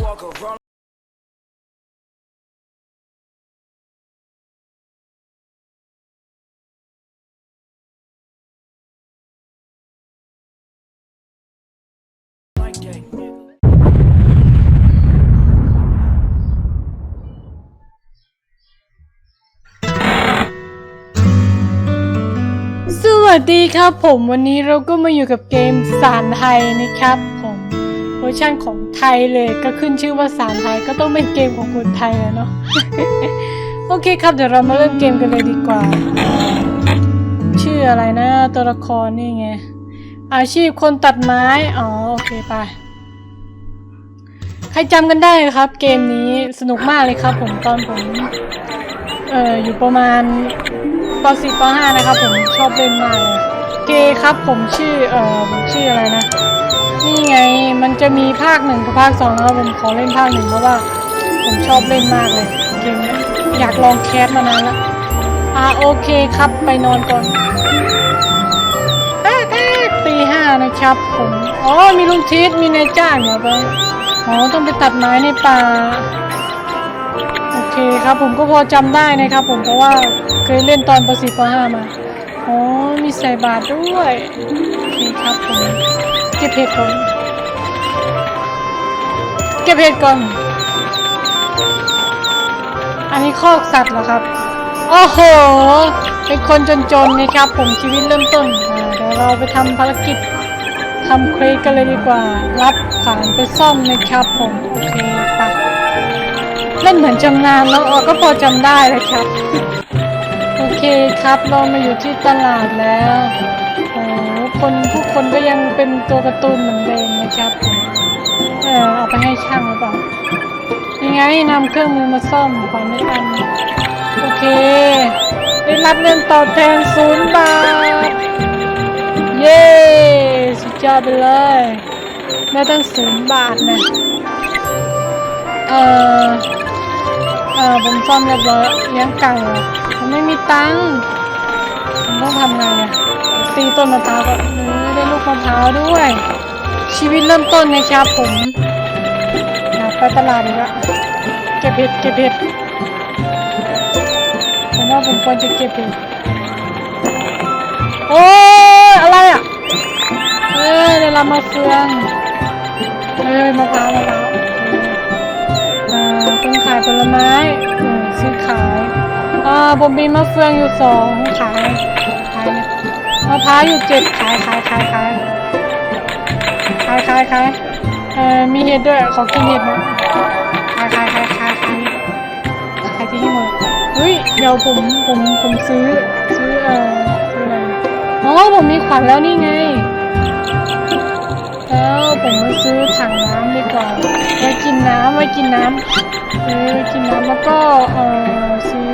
Walker, roll สวัสดีครับผมวันนี้เราก็มาอยู่กับเกมสารไทยนะครับ อร์ชันของไทยเลยก็ขึ้นชื่อว่าสารไทยก็ต้องเป็นเกมของคนไทยแล้วเนาะโอเคครับเดี๋ยวเรามาเริ่มเกมกันเลยดีกว่า ชื่ออะไรนะตัวละครนี่ไง อาชีพคนตัดไม้ อ๋อโอเคไปใครจำกันได้ครับ เกมนี้สนุกมากเลยครับ ผมตอนผมเอออยู่ประมาณป .4 ป .5 นะครับ ผมชอบเล่นมากเลยเกครับผมชื่อเออผมชื่ออะไรนะ นี่ไงมันจะมีภาคหนึ่งกับภาคสองนะครับผมขอเล่นภาคหนึ่งเพราะว่า ผมชอบเล่นมากเลยเกมนี้อยากลองแคสมานานละอ่าโอเคครับไปนอนก่อนแอ๊ะแอ๊ะตีห้านะครับผมอ๋อมีลุงทิศมีนายจ้างเดี๋ยวไปอ๋อต้องไปตัดไม้ในป่าโอเคครับผมก็พอจำได้นะครับผมเพราะว่าเคยเล่นตอนป .4 ป .5 มา โอ๋อมีใส่บาทด้วยโอเคครับผมเก็บเห็ดก่อนเก็บเห็ดก่อน อันนี้คอกสัตว์เหรอครับ โอ้โห เป็นคนจนๆนะครับ ผมชีวิตเริ่มต้นเดี๋ยวเราไปทำภารกิจทำเควสกันเลยดีกว่า รับขานไปซ่อมนะครับผมโอเคไปเล่นเหมือนจำนานแล้วอ๋อก็พอจำได้เลยครับ เคครับเรามาอยู่ที่ตลาดแล้วโอ้คนผู้คนก็ยังเป็นตัวการ์ตูนเหมือนเดิมนะครับ เออเอาไปให้ช่างหรือเปล่ายังไงนำเครื่องมือมาซ่อมของไม่อันโอเค ได้รับเงินตอบแทนศูนย์บาท เย้สุดยอดไปเลยได้ตั้งศูนย์บาทนะเออ เออผมซ่อมเรียบร้อยเลี้ยงไก่อผมไม่มีตังค์ผมต้องทำไงอะตีต้นมะพร้าวก็เออได้ลูกมะพร้าวด้วย ชีวิตเริ่มต้นนะครับผมไปตลาดอีกล้วเก็บเห็ดเก็บเห็ดผมว่าผมควรจะเก็บเห็ดโอ้ยอะไรอะเออเดี๋ยวเรามาเฟืองเอ้ยมะพร้าวมะพร้าวายผลไม้ซื้อขายอ่าผมมีมะเฟืองอยู่สองขายขายเนี่ยมะพร้าวอยู่เจ็ดขายขายขายขายขายขายขายเอ่อมีเห็ดด้วยขอกินเห็ดน่อยขายขายขายขายขายขายที่ให้หมดเฮ้ยเดี๋ยวผมผมผมซื้อซื้อเอ่อซื้ออะไรอ๋อผมมีขวัญแล้วนี่ไง ผมมาซื้อถังน้ำดีกว่าไว้กินน้ำไว้กินน้ำเออกินน้ำแล้วก็เออซื้อ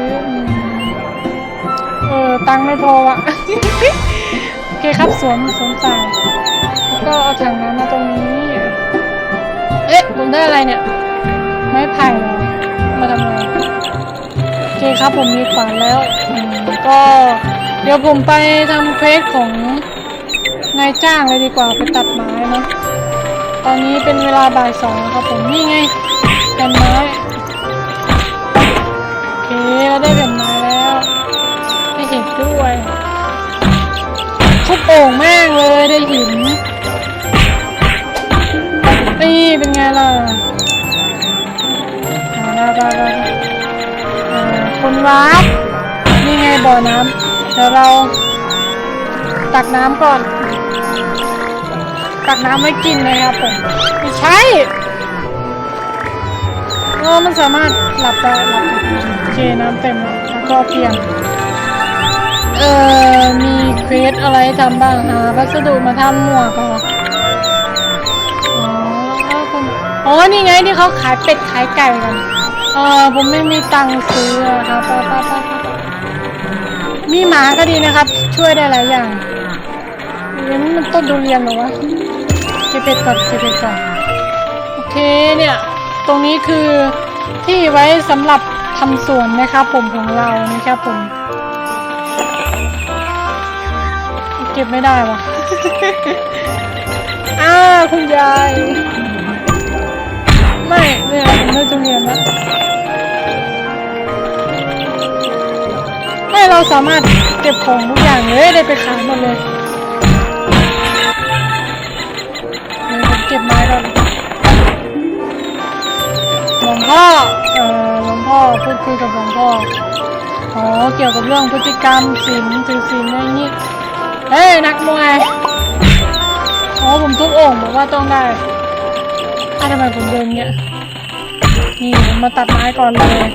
เออตังไม่พออะโอเคครับสวมสวมใส่แล้วก็เอาถังน้ำมาตรงนี้ เอ๊ะผมได้อะไรเนี่ย ไม้ไผ่เหรอมาทำอะไรโอเคครับผมมีขวานแล้วอืมก็เดี๋ยวผมไปทำเควสของ นายจ้างเลยดีกว่าไปตัดไม้เนาะตอนนี้เป็นเวลาบ่ายสองครับผมนี่ไงแผ่นไม้โอเคเราได้แผ่นไม้แล้วได้เห็นด้วยทุบโอ่งแม่งเลยได้หินนี่เป็นไงล่ะมาไปไปคนวัดนี่ไงบ่อน้ำเดี๋ยวเรา ตักน้ำก่อน ตักน้ำไว้กินนะครับผมไม่ใช่เออมันสามารถหลับได้หลับโอเคน้ำเต็มแล้วแล้วก็เพียงเอ่อมีเควสอะไรทำบ้างหาวัสดุมาทำหมวกเหรออ๋อแล้วคุณอ๋อนี่ไงที่เขาขายเป็ดขายไก่กัน เออผมไม่มีตังค์ซื้อครับป้าป้าป้ามีหมาก็ดีนะครับ ช่วยได้หลายอย่าง เรียนมันต้นดูเรียนเหรอวะเก็บเป็ดก่อนเก็บเป็ดก่อนโอเคเนี่ย ตรงนี้คือที่ไว้สำหรับทำสวนนะครับผมของเรานะครับผม เก็บไม่ได้วะอ้าคุณยาย ไม่นะไม่เราสามารถเก็บของทุกอย่างเลยได้ไปขายหมดเลย คุยกับหลวงพ่ออ๋อเกี่ยวกับเรื่องพฤติกรรมศีลถือศีลอะไรอย่งนี้เฮ้ยนักมวยอ๋อผมทุบอ่งบอกว่าต้องได้อ้าทำไมผมเดินเงี้ยนี่ผมมาตัดไม้ก่อนเลย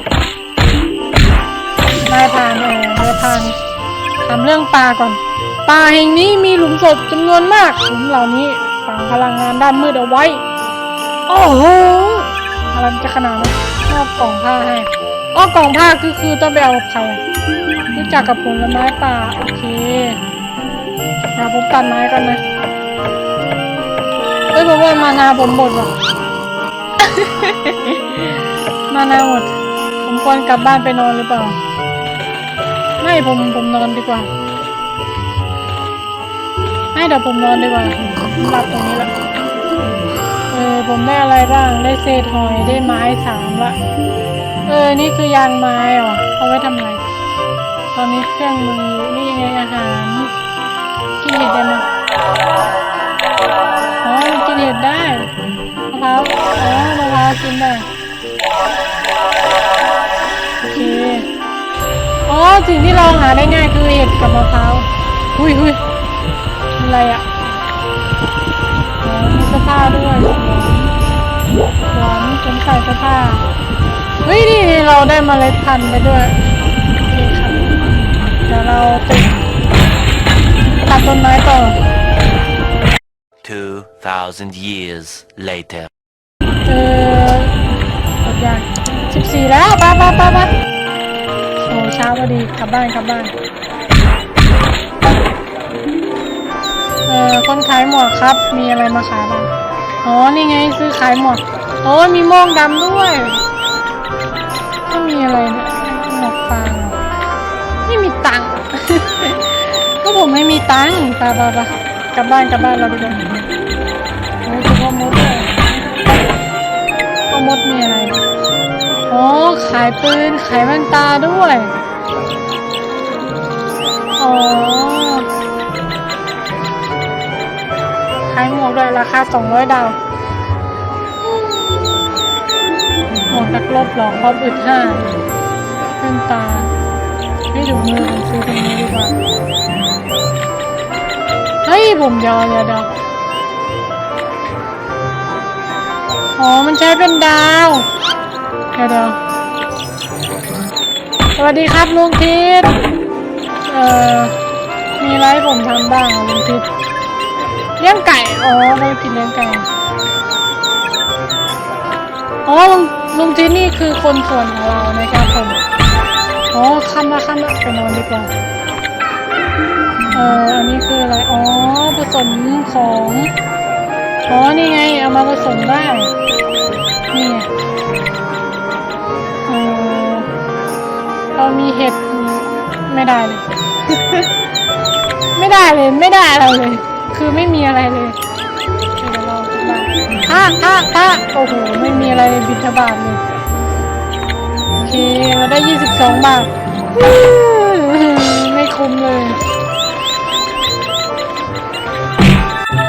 นายพานเออนายพานทำเรื่องป่าก่อนป่าแห่งนี้มีหลุมศพจำนวนมากหลุมเหล่านี้ฝังพลังงานด้านมืดเอาไว้ โอ้โหอะไรมันจะขนาดนั้นมอบกล่องผ้าให้ อ้อกล่องผ้าคือคือต้องไปเอากับใครอะรู้จักกับผลไม้ป่าโอเคเดี๋ยวผมตัดไม้ก่อนนะเอ้ยผมว่ามานาผมหมดว่ะมานาหมด ผมควรกลับบ้านไปนอนหรือเปล่า ไม่ผมผมนอนดีกว่าให้เดี๋ยวผมนอนดีกว่าผมหลับตรงนี้ละเออผมได้อะไรบ้างได้เศษหอยได้ไม้สามละ เออ นี่คือยางไม้เหรอเอาไว้ทำอะไรตอนนี้เครื่องมือ นี่ยังไงอาหารกินเห็ดได้ไหมอ๋อกินเห็ดได้มะพร้าวอ๋อมะพร้าวกินได้โอเคอ๋อสิ่งที่เราหาได้ง่ายคือเห็ดกับมะพร้าวหุยหุยอะไรอะอ๋อมีเสื้อผ้าด้วยสวมสวมสวมใส่เสื้อผ้า ฮ้ยนี่เราได้เมล็ดพันธุ์ไปด้วยโอเคครับเดี๋ยวเราจะตัดต้นไม้ต่อ 2,000 years later. เออหมดยังสิบสี่แล้วไป้าป้าป้าป้าโอ้เช้าพอดีกลับบ้านกลับบ้าน เออคนขายหมวกครับ มีอะไรมาขายบ้าง อ๋อ นี่ไงซื้อขายหมวก โอ้ยมีโม่งดำด้วย ก็มีอะไรเนี่ยหมกฟางไม่มีตังค์ ก็ผมไม่มีตังค์ไปไปไปกลับบ้านกลับบ้านเราไปกันโอ้ยคือพ่อมดเลยพ่อมดมีอะไรนะอ๋อขายปืนขายแว่นตาด้วยอ๋อขายหมวกด้วยราคา200ดาว หมวกนักรบหลอกความอึดห้าแว่นตา ไม่ดูมือผมซื้อตรงนี้ดีกว่า เฮ้ยผมยอมยาดาวอ๋อ มันใช้เป็นดาวเดี๋ยวเดี๋ยวสวัสดีครับลุงทิศเอ่อ มีไรผมทำบ้างลุงทิศเลี้ยงไก่ อ๋อภากิจเลี้ยงไก่ อ๋อลุง ลุงทิศนี่คือคนส่วนของเรานะครับผมอ๋อค่ำละค่ำละไปนอนดีกว่าเอออันนี้คืออะไร อ๋อ ผสมของ อ๋อ นี่ไง เอามาผสมได้ นี่ไงเออเรามีเห็ด ไม่ได้เลย ไม่ได้เลย ไม่ได้อะไรเลย คือไม่มีอะไรเลย มาอะอะอะโอ้โห ไม่มีอะไรบินทบาทเลย โอเค เราได้ยี่สิบสองบาท ไม่คุ้มเลย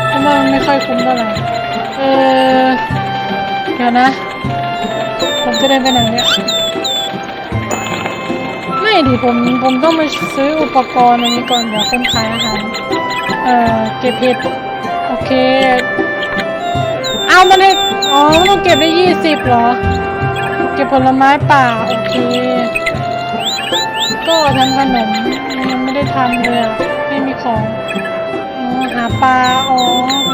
เพราะมันไม่ค่อยคุ้มเท่าไหร่ เออ เดี๋ยวนะ ผมจะเดินไปไหนเนี่ย ไม่ดิผม ผมต้องไปซื้ออุปกรณ์อันนี้ก่อน เดี๋ยวคนขายอาหาร เอ่อเก็บเห็ด โอเค เอามาเลยอ๋อมันต้องเก็บได้ยี่สิบเหรอ เก็บผลไม้ป่า โอเค ก็ทำขนมยังไม่ได้ทำเลยอะไม่มีของอ๋อหาปลา อ๋อ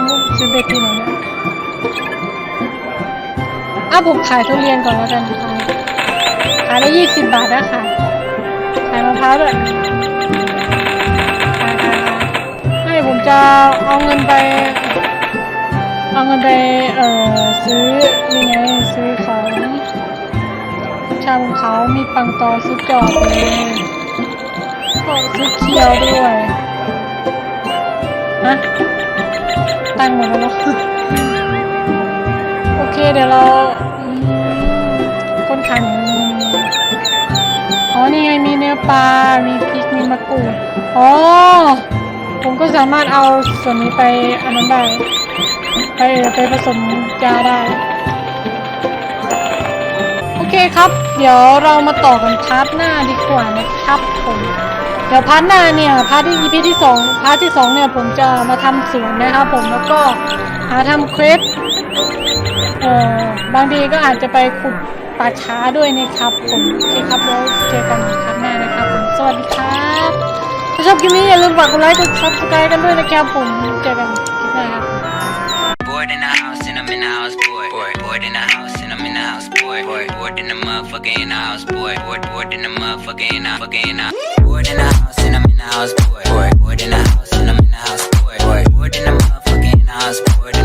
ลูกซื้อเบ็ดที่ไหนเนี่ยอะผมขายทุเรียนก่อนแล้วกันขายขายได้ยี่สิบบาทนะค่ะ ขายมะพร้าวด้วยให้ผมจะเอาเงินไป เอาเงินไปเอ่อซื้อนี่ไงซื้อของชาบงเขามีปังตอซื้อจอบเลยโอ้ซุปเคียวด้วยฮะตั้งหมดแล้วโอเคเดี๋ยวเราค้นขันอ๋อนี่ไงมีเนื้อปลา มีพริก มีมะกรูด อ๋อ ผมก็สามารถเอาส่วนนี้ไปอันนั้นได้ ไปไปผสมยาได้ โอเคครับ เดี๋ยวเรามาต่อกันพาร์ทหน้าดีกว่านะครับผมเดี๋ยวพาร์ทหน้าเนี่ยพาร์ทที่ EP ที่สองพาร์ทที่สองเนี่ยผมจะมาทำสวนนะครับผมแล้วก็หาทำเควสเอ่อบางทีก็อาจจะไปขุดป่าช้าด้วยนะครับผมโอเคครับแล้วเจอกันครั้งหน้านะครับผมสวัสดีครับถ้าชอบคลิปนี้อย่าลืมฝากกดไลค์กดซับสไครต์กันด้วยนะครับผมเจอกันคลิปหน้าครับ motherfucker in the house, boy. Bored, bored in the motherfucker in fucker in the in the house and I'm in the house, boy. Bored, bored in the house and I'm in the house, boy. Bored, bored in the motherfucker house, bored